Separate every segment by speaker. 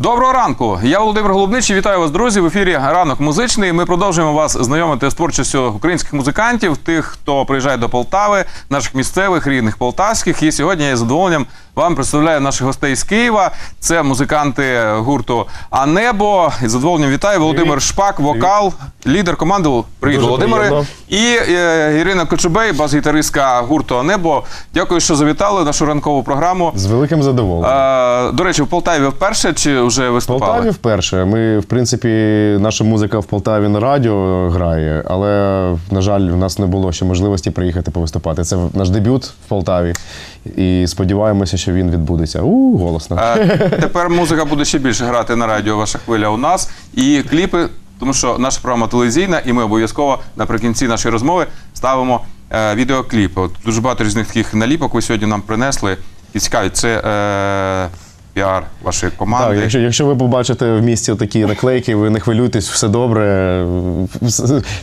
Speaker 1: Доброго ранку. Я Володимир Голубничий. Вітаю вас, друзі. В ефірі ранок музичний. Ми продовжуємо вас знайомити з творчістю українських музикантів, тих, хто приїжджає до Полтави, наших місцевих рідних полтавських. І сьогодні я з задоволенням вам представляю наших гостей з Києва. Це музиканти гурту А Небо. І з задоволенням вітаю Володимир Шпак, вокал, лідер команди. Привіт, Володимире. І е, Ірина Кочубей, бас-гітаристка гурту А Небо. Дякую, що завітали нашу ранкову програму.
Speaker 2: З великим задоволенням.
Speaker 1: Е, до речі, в Полтаві вперше чи вже
Speaker 2: В? Полтаві вперше. Ми, в принципі, наша музика в Полтаві на радіо грає, але, на жаль, в нас не було ще можливості приїхати повиступати. Це наш дебют в Полтаві. І сподіваємося, що він відбудеться. У, голосно.
Speaker 1: Е, Тепер музика буде ще більше грати на радіо Ваша хвиля у нас. І кліпи, тому що наша програма телевізійна, і ми обов'язково наприкінці нашої розмови ставимо е, відеокліпи. От дуже багато різних таких наліпок ви сьогодні нам принесли. І цікаві, це е, піар вашої команди.
Speaker 2: Так, якщо, якщо ви побачите в місті такі наклейки, ви не хвилюйтесь, все добре.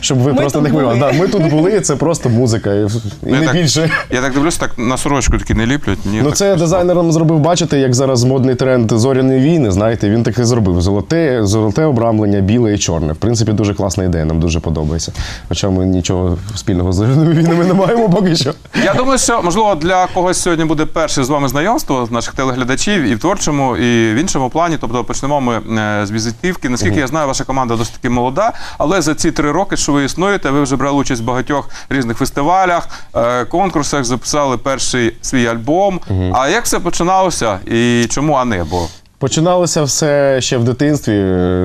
Speaker 2: Щоб ви
Speaker 3: Ми
Speaker 2: просто не хвилювалися.
Speaker 3: були.
Speaker 2: Да, ми тут були, це просто музика, і, і
Speaker 1: Я
Speaker 2: не
Speaker 1: так-
Speaker 2: більше.
Speaker 1: Я так дивлюся, так на сорочку такі не ліплять. Ні,
Speaker 2: Ну,
Speaker 1: так
Speaker 2: це
Speaker 1: просто.
Speaker 2: дизайнером зробив, бачите, як зараз модний тренд зоряної війни. Знаєте, він таки зробив золоте, золоте обрамлення, біле і чорне. В принципі, дуже класна ідея, нам дуже подобається. Хоча ми нічого спільного з зоряною війною не маємо поки що.
Speaker 1: Я думаю, що можливо для когось сьогодні буде перше з вами знайомство наших телеглядачів і в творчому, і в іншому плані. Тобто почнемо ми е, з візитівки. Наскільки я знаю, ваша команда досить таки молода, але за ці три роки, що ви існуєте, ви вже брали участь в багатьох різних фестивалях, е, конкурсах, записали перший свій альбом. А як все починалося і чому а небо?
Speaker 2: Починалося все ще в дитинстві.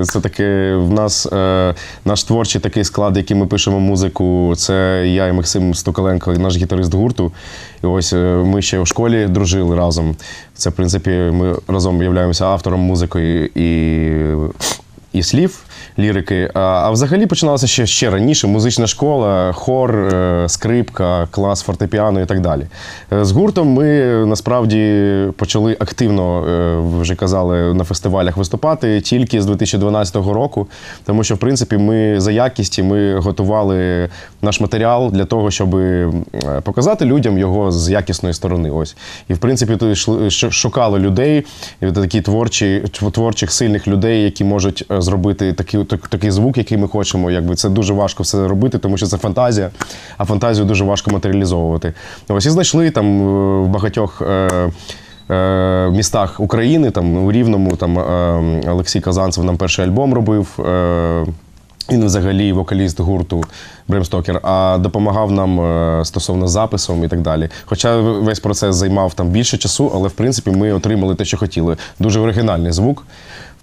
Speaker 2: Це таке в нас е, наш творчий такий склад, який ми пишемо музику. Це я і Максим Стукаленко, наш гітарист гурту. І ось е, ми ще в школі дружили разом. Це, в принципі, ми разом являємося автором музики і, і слів. Лірики, а, а взагалі починалося ще, ще раніше: музична школа, хор, е, скрипка, клас фортепіано і так далі. Е, З гуртом ми насправді почали активно, е, вже казали, на фестивалях виступати тільки з 2012 року, тому що, в принципі, ми за якістю ми готували наш матеріал для того, щоб показати людям його з якісної сторони. Ось. І в принципі, то шукали людей, такі творчі, творчих, сильних людей, які можуть зробити такий, так- такий звук, який ми хочемо. Якби це дуже важко все робити, тому що це фантазія, а фантазію дуже важко матеріалізовувати. Ось і знайшли там е, в багатьох. е, е, Містах України, там у Рівному, там е, Олексій Казанцев нам перший альбом робив. він взагалі вокаліст гурту Бремстокер, а допомагав нам стосовно записом і так далі. Хоча весь процес займав там більше часу, але в принципі ми отримали те, що хотіли. Дуже оригінальний звук.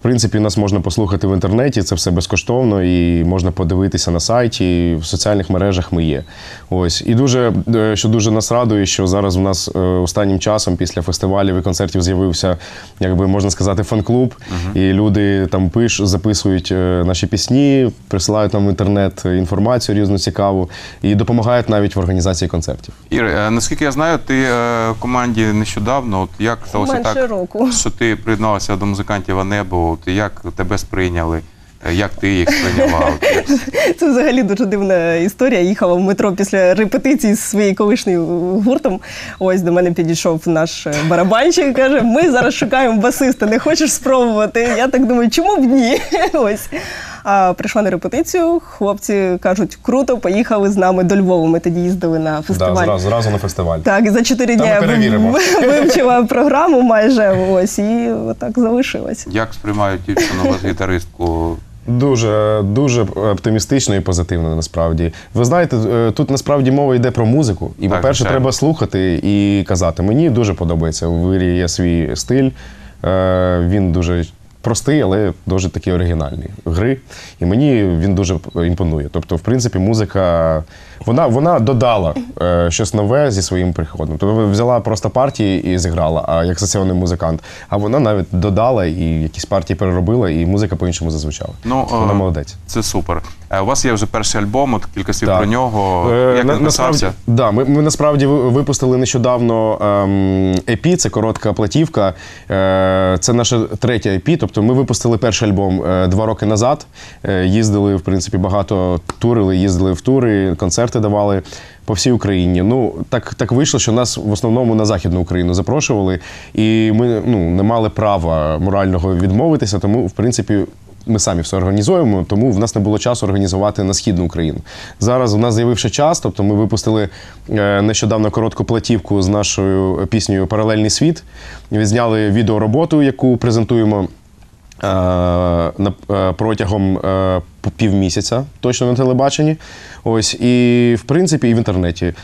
Speaker 2: В принципі, нас можна послухати в інтернеті, це все безкоштовно, і можна подивитися на сайті, в соціальних мережах ми є. Ось. І дуже, е, що дуже нас радує, що зараз у нас е, останнім часом після фестивалів і концертів з'явився, якби можна сказати, фан-клуб. І люди там пиш, записують е, наші пісні, присилають нам в інтернет інформацію різну цікаву і допомагають навіть в організації концертів.
Speaker 1: Ір, наскільки я знаю, ти в команді нещодавно. От як сталося так,
Speaker 3: року.
Speaker 1: що ти приєдналася до музикантів а небо? От як тебе сприйняли? Е, Як ти їх сприйняла?
Speaker 3: Це взагалі дуже дивна історія. Їхала в метро після репетиції з своєю колишньою гуртом. Ось до мене підійшов наш е, барабанщик і каже: ми зараз шукаємо басиста, не хочеш спробувати? Я так думаю, чому б ні? Ось. А прийшла на репетицію, хлопці кажуть, круто, поїхали з нами до Львова. Ми тоді їздили на фестиваль.
Speaker 2: зразу, зразу на фестиваль.
Speaker 3: Так, і за чотири дні
Speaker 2: перевіримо.
Speaker 3: вивчила програму майже ось і отак залишилась.
Speaker 1: Як сприймають дівчину бас-гітаристку?
Speaker 2: Дуже дуже оптимістично і позитивно насправді. Ви знаєте, е, тут насправді мова йде про музику. І, по-перше, треба слухати і казати. Мені дуже подобається. У вирі є свій стиль. Е, Він дуже простий, але дуже такий оригінальний гри. І мені він дуже імпонує. Тобто, в принципі, музика вона, вона додала е, щось нове зі своїм приходом. Тобто взяла просто партії і зіграла, а як сесіонний музикант. А вона навіть додала і якісь партії переробила, і музика по-іншому зазвучала.
Speaker 1: Ну,
Speaker 2: Вона
Speaker 1: е,
Speaker 2: молодець.
Speaker 1: Це супер. Е, У вас є вже перший альбом, от кілька слів
Speaker 2: Так.
Speaker 1: про нього.
Speaker 2: Е,
Speaker 1: Як
Speaker 2: на-
Speaker 1: він
Speaker 2: насправді, да, ми, ми насправді ви- випустили нещодавно ем, EP, це коротка платівка. Е, це наша третя EP. Тобто ми випустили перший альбом е, два роки назад. Е, їздили, в принципі, багато турили, їздили в тури, концерти давали. по всій Україні. Ну так, так вийшло, що нас в основному на Західну Україну запрошували, і ми ну, не мали права морального відмовитися, тому в принципі. Ми самі все організуємо, тому в нас не було часу організувати на східну Україну. Зараз у нас з'явився час, тобто ми випустили е, нещодавно коротку платівку з нашою піснею Паралельний світ. Відзняли відеороботу, яку презентуємо е, е, протягом півмісяця, точно на телебаченні. Ось і в принципі, і в інтернеті.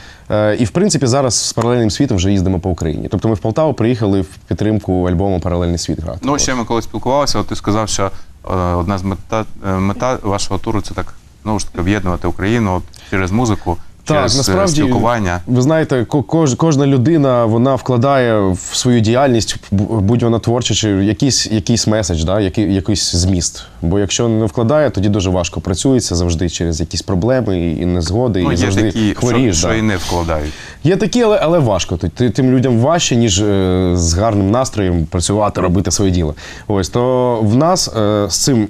Speaker 2: І в принципі, зараз з паралельним світом вже їздимо по Україні. Тобто ми в Полтаву приїхали в підтримку альбому Паралельний світ грати.
Speaker 1: Ну, ще ми коли спілкувалися, от ти сказав, що одна з мета, е, мета вашого туру це так знову ж таки об'єднувати Україну через музику, через е, спілкування.
Speaker 2: Ви знаєте, кож, кожна людина вона вкладає в свою діяльність, будь вона творча, чи якийсь, якийсь меседж, да, який, якийсь зміст. Бо якщо не вкладає, тоді дуже важко працюється завжди через якісь проблеми і, і незгоди,
Speaker 1: Ну,
Speaker 2: і
Speaker 1: є
Speaker 2: завжди
Speaker 1: такі,
Speaker 2: хворієш.
Speaker 1: що,
Speaker 2: да.
Speaker 1: що і не вкладають.
Speaker 2: Є такі, але, але важко. Ти- ти- Тим людям важче, ніж е, з гарним настроєм працювати, робити своє діло. Ось то в нас е, з цим.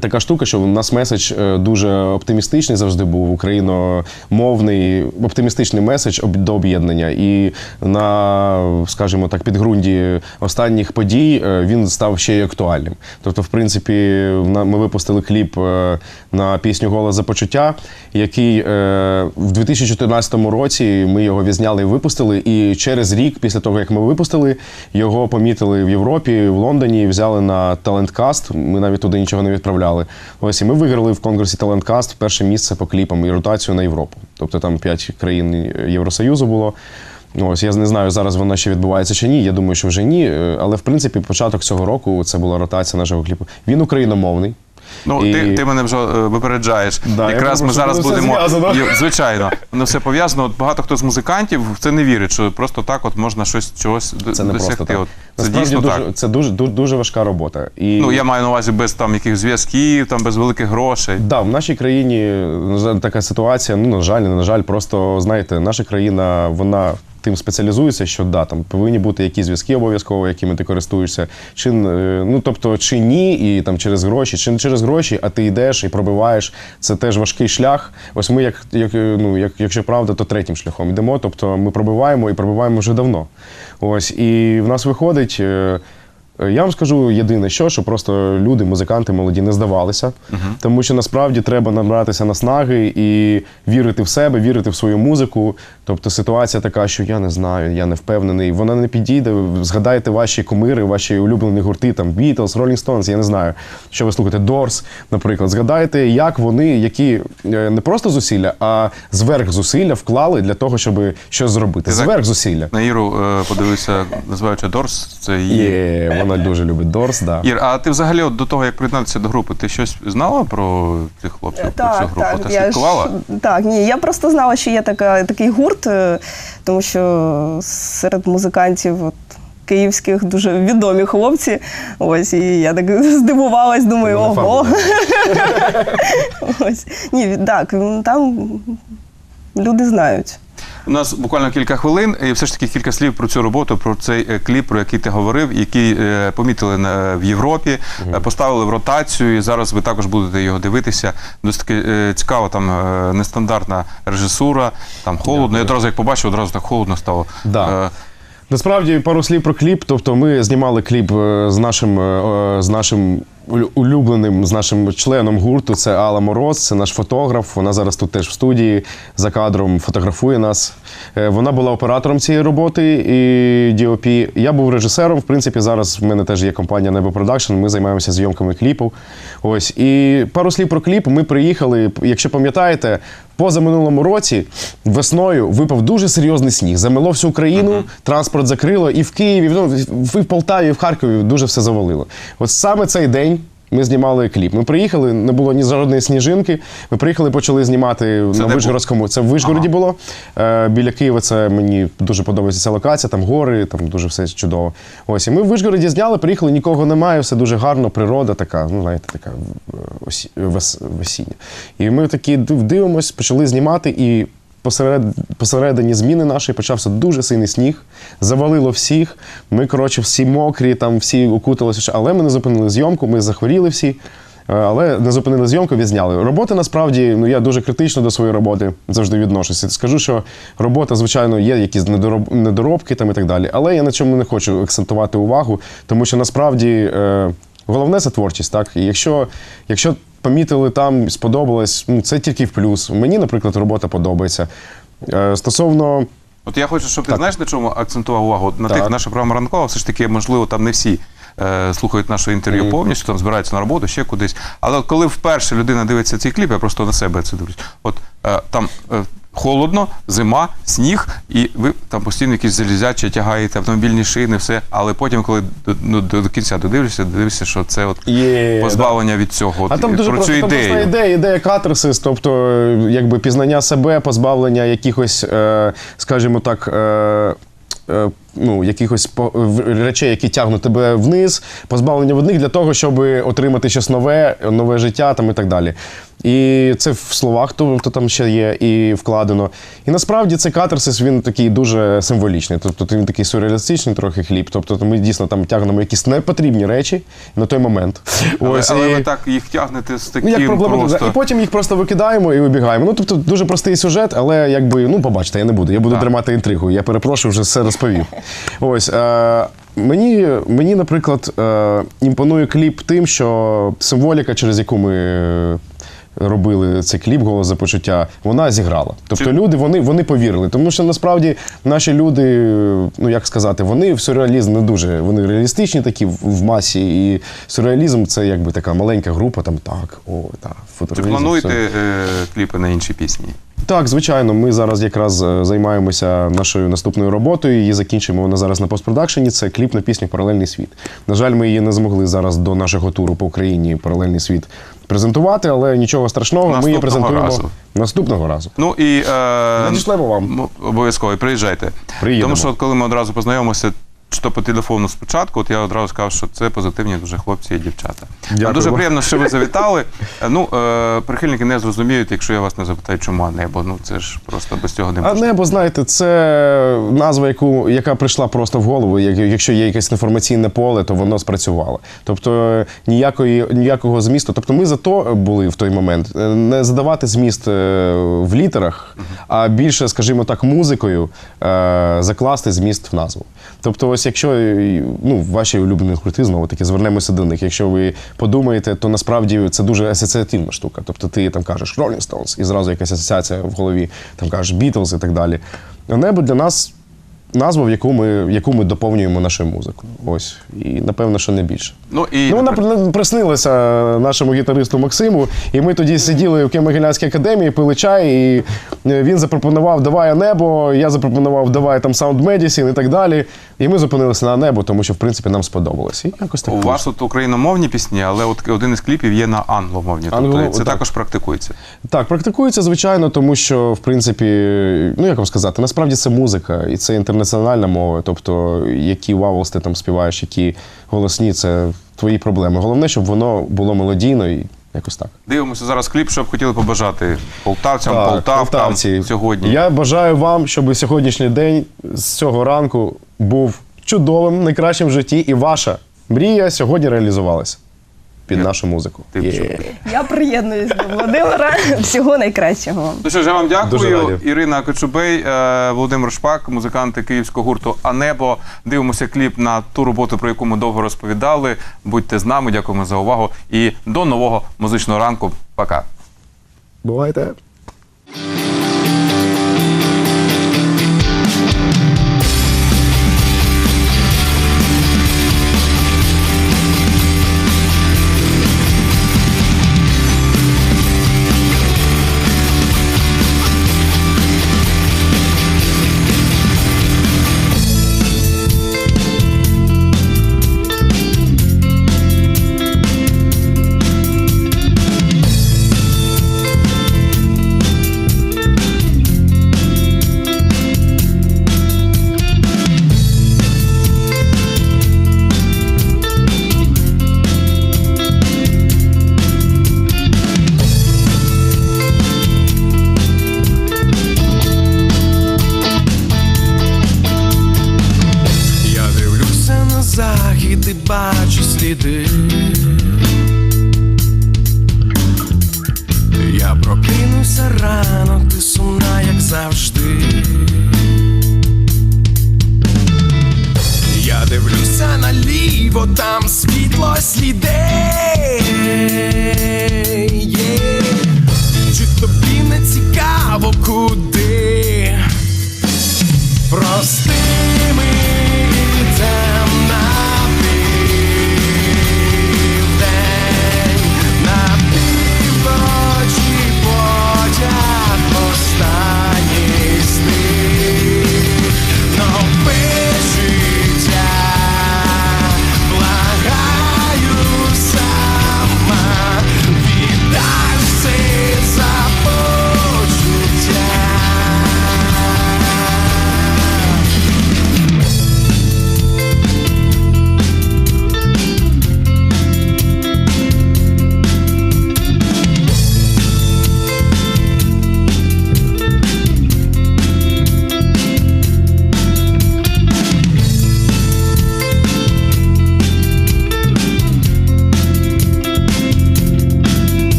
Speaker 2: Така штука, що в нас меседж е, дуже оптимістичний завжди був, україномовний, оптимістичний меседж до об'єднання. І на, скажімо так, підґрунді останніх подій е, він став ще й актуальним. Тобто, в принципі, ми випустили кліп е, на пісню Голос за почуття, який е, в 2014 році ми його відзняли і випустили. І через рік, після того як ми випустили, його помітили в Європі, в Лондоні, взяли на Таленткаст. Ми навіть туди нічого не відправляли. Ось і ми виграли в конкурсі Таленткаст перше місце по кліпам і ротацію на Європу. Тобто там п'ять країн Євросоюзу було. Ось я не знаю, зараз вона ще відбувається чи ні. Я думаю, що вже ні. Е, Але в принципі, початок цього року це була ротація нашого кліпу. Він україномовний.
Speaker 1: Ну,
Speaker 2: І-
Speaker 1: ти, ти мене вже е, випереджаєш.
Speaker 2: Да, я
Speaker 1: Якраз ми
Speaker 2: що
Speaker 1: зараз
Speaker 2: воно все
Speaker 1: будемо.
Speaker 2: зв'язано.
Speaker 1: Звичайно, воно все пов'язано. От багато хто з музикантів в це не вірить, що просто так от можна щось чогось д-
Speaker 2: Це не
Speaker 1: досягти.
Speaker 2: просто так.
Speaker 1: От, це
Speaker 2: Насправді
Speaker 1: дійсно
Speaker 2: дуже,
Speaker 1: так.
Speaker 2: це дуже, дуже, дуже важка робота. І...
Speaker 1: Ну, я маю на увазі без там якихось зв'язків, там без великих грошей.
Speaker 2: Да, в нашій країні на жаль, така ситуація. Ну на жаль, не на жаль, просто знаєте, наша країна вона тим спеціалізується, що да, там повинні бути якісь зв'язки обов'язково, якими ти користуєшся. Чи е, ну тобто, чи ні, і там через гроші, чи не через гроші, а ти йдеш і пробиваєш. Це теж важкий шлях. Ось ми, як, як е, ну як, якщо правда, то третім шляхом йдемо. Тобто ми пробиваємо і пробиваємо вже давно. Ось і в нас виходить. е, Я вам скажу єдине, що, що просто люди, музиканти молоді не здавалися, тому що насправді треба набратися наснаги і вірити в себе, вірити в свою музику. Тобто ситуація така, що я не знаю, я не впевнений. Вона не підійде. Згадайте ваші кумири, ваші улюблені гурти, там Beatles, Rolling Stones, я не знаю, що ви слухаєте, Doors, наприклад. Згадайте, як вони, які е, не просто зусилля, а зверх зусилля вклали для того, щоб щось зробити. Зверх зусилля.
Speaker 1: На Іру е, подивився, називаючи Дорс, це її.
Speaker 2: Є, вона дуже любить Doors, да.
Speaker 1: Ір, а ти взагалі от до того, як приєднатися до групи, ти щось знала про цих хлопців, про цю групу? Ти
Speaker 3: я
Speaker 1: слідкувала?
Speaker 3: ж- так, ні, я просто знала, що є така, такий гурт, е, тому що серед музикантів от, київських дуже відомі хлопці. Ось, і я так здивувалась, думаю, ого. Ось. Ні, так, там люди знають.
Speaker 1: У нас буквально кілька хвилин, і все ж таки кілька слів про цю роботу, про цей е, кліп, про який ти говорив, який е, помітили на- в Європі, е, поставили в ротацію, і зараз ви також будете його дивитися. Досить таки е, цікаво, там е, нестандартна режисура, там холодно. Я одразу як побачив, одразу так холодно стало.
Speaker 2: Да.
Speaker 1: Е,
Speaker 2: Насправді пару слів про кліп. Тобто, ми знімали кліп е, з нашим, е, з нашим улюбленим, з нашим членом гурту. Це Алла Мороз, це наш фотограф. Вона зараз тут теж в студії за кадром фотографує нас. Е, Вона була оператором цієї роботи і DOP. Я був режисером. В принципі, зараз в мене теж є компанія Небо Продакшн. Ми займаємося зйомками кліпів. Ось і пару слів про кліп. Ми приїхали. Якщо пам'ятаєте, позаминулому році весною випав дуже серйозний сніг. Замело всю Україну, транспорт закрило, і в Києві, ну, і в Полтаві, і в Харкові дуже все завалило. От саме цей день. Ми знімали кліп. Ми приїхали, не було ні жодної сніжинки. Ми приїхали, почали знімати
Speaker 1: Це
Speaker 2: на Вишгородському. Це в Вишгороді було. Е, біля Києва це мені дуже подобається ця локація, там гори, там дуже все чудово. Ось і ми в Вишгороді зняли, приїхали, нікого немає, все дуже гарно, природа така, ну знаєте, така е, осі... вес... весіння. І ми такі див- дивимось, почали знімати і. Посеред, посередині зміни нашої почався дуже сильний сніг, завалило всіх. Ми, коротше, всі мокрі, там всі укуталися, але ми не зупинили зйомку, ми захворіли всі. Е, Але не зупинили зйомку, відзняли. Робота насправді, ну я дуже критично до своєї роботи завжди відношуся. Скажу, що робота, звичайно, є якісь недороб- недоробки там і так далі. Але я на чому не хочу акцентувати увагу, тому що насправді е, головне це творчість, так? І якщо, якщо помітили там, сподобалось, ну це тільки в плюс. Мені, наприклад, робота подобається. Е, Стосовно
Speaker 1: От я хочу, щоб ти
Speaker 2: Так.
Speaker 1: знаєш на чому акцентував увагу. От На
Speaker 2: Так.
Speaker 1: тих наша програма ранкова, все ж таки, можливо, там не всі. е, Слухають наше інтерв'ю повністю, там збираються на роботу, ще кудись. Але коли вперше людина дивиться цей кліп, я просто на себе це дивлюсь. От е, там е, холодно, зима, сніг, і ви там постійно якісь залізячі тягаєте, автомобільні шини, все. Але потім, коли до, ну, до, до кінця додивишся, дивишся, що це от
Speaker 2: Є,
Speaker 1: позбавлення від цього. От,
Speaker 2: А там дуже
Speaker 1: про
Speaker 2: просто
Speaker 1: цю
Speaker 2: там
Speaker 1: ідею.
Speaker 2: ідея, ідея катарсис, тобто е, якби пізнання себе, позбавлення якихось, е, скажімо так. Е, е, Ну, якихось по- в- речей, які тягнуть тебе вниз, позбавлення від них для того, щоб отримати щось нове, нове життя там і так далі. І це в словах, то, то там ще є, і вкладено. І насправді цей катарсис він такий дуже символічний. Тобто він такий сюрреалістичний трохи хліб. Тобто ми дійсно там тягнемо якісь непотрібні речі на той момент.
Speaker 1: Але,
Speaker 2: Ось,
Speaker 1: але
Speaker 2: і-
Speaker 1: ви так їх тягнете з
Speaker 2: Ну,
Speaker 1: таким
Speaker 2: як проблема
Speaker 1: просто...
Speaker 2: і потім їх просто викидаємо і вибігаємо. Ну тобто дуже простий сюжет, але якби ну побачите, я не буду. Я буду
Speaker 1: Так.
Speaker 2: тримати інтригу. Я перепрошую, вже все розповів. Ось е, мені, мені, наприклад, е, імпонує кліп тим, що символіка, через яку ми. Робили цей кліп голос за почуття, вона зіграла. Тобто
Speaker 1: Чи-
Speaker 2: люди вони, вони повірили. Тому що насправді наші люди, ну як сказати, вони в сюрреалізм не дуже. Вони реалістичні такі в, в масі. І сюрреалізм це якби така маленька група, там так, о, так,
Speaker 1: Чи плануєте е, кліпи на інші пісні?
Speaker 2: Так, звичайно, ми зараз якраз е, займаємося нашою наступною роботою. Її закінчимо вона зараз на постпродакшені. Це кліп на пісню Паралельний світ. На жаль, ми її не змогли зараз до нашого туру по Україні Паралельний світ презентувати, але нічого страшного. ми її презентуємо
Speaker 1: разу.
Speaker 2: наступного разу.
Speaker 1: Ну і е,
Speaker 2: Надішлемо вам.
Speaker 1: ну, обов'язково і приїжджайте.
Speaker 2: Приїдемо.
Speaker 1: Тому що коли ми одразу познайомилися, чи то по телефону спочатку, от я одразу сказав, що це позитивні дуже хлопці і дівчата.
Speaker 2: Дякую
Speaker 1: Дуже приємно, що ви завітали. Е, Ну, е, прихильники не зрозуміють, якщо я вас не запитаю, чому а небо. Ну це ж просто без цього не
Speaker 2: А небо, знаєте, це назва, яку, яка прийшла просто в голову. Якщо є якесь інформаційне поле, то воно спрацювало. Тобто е, ніякої, ніякого змісту. Тобто ми за то були в той момент е, не задавати зміст в літерах, а більше, скажімо так, музикою закласти зміст в назву. Тобто, ось якщо е, ну, ваші улюблені гурти, знову таки звернемося до них. Якщо ви подумаєте, то насправді це дуже асоціативна штука. Тобто ти там кажеш Rolling Stones, і зразу якась асоціація в голові, там кажеш Beatles і так далі. Небо для нас назва, в яку ми, яку ми доповнюємо нашу музику. Ось. І напевно, що не більше.
Speaker 1: Ну і
Speaker 2: Ну, вона приснилася нашому гітаристу Максиму, і ми тоді сиділи в Києво-Могилянській академії, пили чай, і е, він запропонував Давай небо, я запропонував Давай там Sound Medicine і так далі. І ми зупинилися на небо, тому що в принципі нам сподобалось. І якось так.
Speaker 1: у вас тут україномовні пісні, але от один із кліпів є на англомовні. Тобто це
Speaker 2: так.
Speaker 1: також практикується.
Speaker 2: Так, практикується, звичайно, тому що, в принципі, ну як вам сказати, насправді це музика, і це інтернаціональна мова. Тобто, які вавелс ти там співаєш, які голосні, це твої проблеми. Головне, щоб воно було мелодійно і якось так.
Speaker 1: Дивимося зараз кліп, що б хотіли побажати полтавцям,
Speaker 2: Так,
Speaker 1: полтавкам
Speaker 2: полтавці.
Speaker 1: сьогодні.
Speaker 2: Я бажаю вам, щоб сьогоднішній день з цього ранку був чудовим, найкращим в житті, і ваша мрія сьогодні реалізувалася під нашу музику.
Speaker 1: Ти
Speaker 2: Є.
Speaker 3: Я приєднуюсь до Володимира. Всього найкращого вам.
Speaker 1: Ну що ж, я вам
Speaker 2: Дуже
Speaker 1: дякую.
Speaker 2: раді.
Speaker 1: Ірина Кочубей, е, Володимир Шпак, музиканти київського гурту А небо. Дивимося кліп на ту роботу, про яку ми довго розповідали. Будьте з нами, дякуємо за увагу. І до нового музичного ранку. Пока.
Speaker 2: Бувайте. схід і бачу сліди.
Speaker 4: Я прокинувся рано, ти сумна, як завжди.
Speaker 5: Я дивлюся наліво, там світло слідей. Yeah. Чи тобі не цікаво, куди? Прости мене